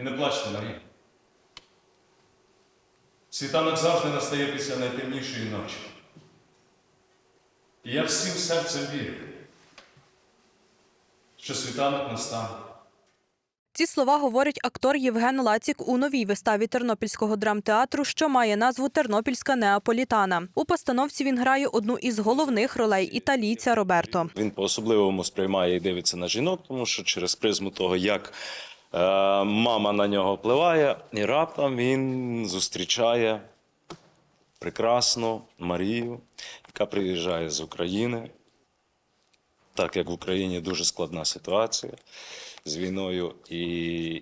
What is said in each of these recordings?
І не плачте, Марія. Світанок завжди настає після найтемнішої ночі. І я всім серцем вірю, що світанок настане. Ці слова говорить актор Євген Лацік у новій виставі Тернопільського драмтеатру, що має назву Тернопільська Неаполітана. У постановці він грає одну із головних ролей італійця Роберто. Він по-особливому сприймає і дивиться на жінок, тому що через призму того, як мама на нього впливає, і раптом він зустрічає прекрасну Марію, яка приїжджає з України. Так як в Україні дуже складна ситуація з війною, і,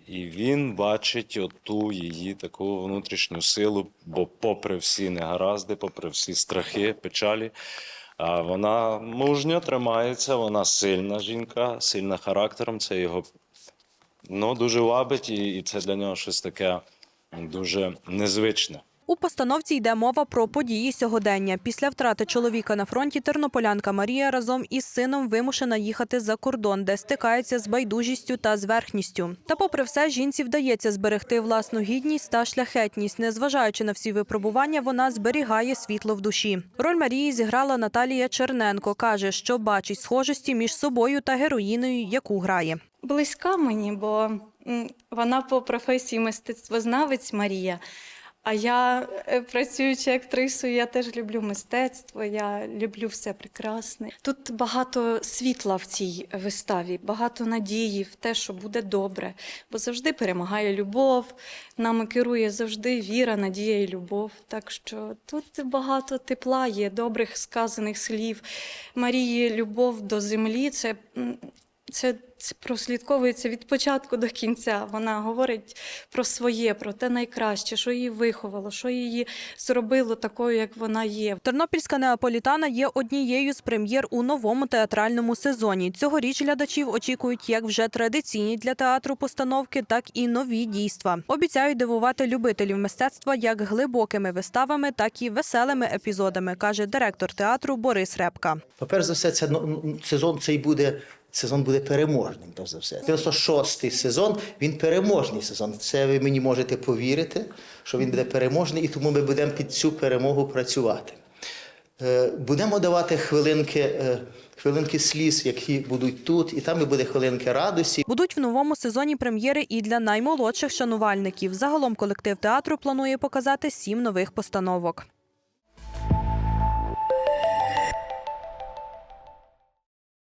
і він бачить оту її таку внутрішню силу, бо попри всі негаразди, попри всі страхи, печалі, вона мужньо тримається, вона сильна жінка, сильна характером. Це його ну, дуже вабить, і, і це для нього щось таке дуже незвичне. У постановці йде мова про події сьогодення. Після втрати чоловіка на фронті тернополянка Марія разом із сином вимушена їхати за кордон, де стикається з байдужістю та зверхністю. Та, попри все, жінці вдається зберегти власну гідність та шляхетність. Незважаючи на всі випробування, вона зберігає світло в душі. Роль Марії зіграла Наталія Черненко. каже, що бачить схожості між собою та героїною, яку грає. близька мені, бо вона по професії мистецтвознавець Марія. А я, е, працюючи актрисою, я теж люблю мистецтво, я люблю все прекрасне. Тут багато світла в цій виставі, багато надії в те, що буде добре, бо завжди перемагає любов, нами керує завжди віра, надія і любов. Так що тут багато тепла є, добрих сказаних слів. Марії любов до землі це. Це, це прослідковується від початку до кінця. Вона говорить про своє, про те найкраще, що її виховало, що її зробило такою, як вона є. Тернопільська неаполітана є однією з прем'єр у новому театральному сезоні. Цьогоріч глядачів очікують як вже традиційні для театру постановки, так і нові дійства. Обіцяють дивувати любителів мистецтва як глибокими виставами, так і веселими епізодами, каже директор театру Борис Репка. По-перше за все, це ну, сезон цей буде. Сезон буде переможним, перш за все. 96-й сезон, він переможний сезон. Це ви мені можете повірити, що він буде переможний, і тому ми будемо під цю перемогу працювати. Е, Будемо давати хвилинки, е, хвилинки сліз, які будуть тут, і там і буде хвилинки радості. Будуть в новому сезоні прем'єри і для наймолодших шанувальників. Загалом колектив театру планує показати сім нових постановок.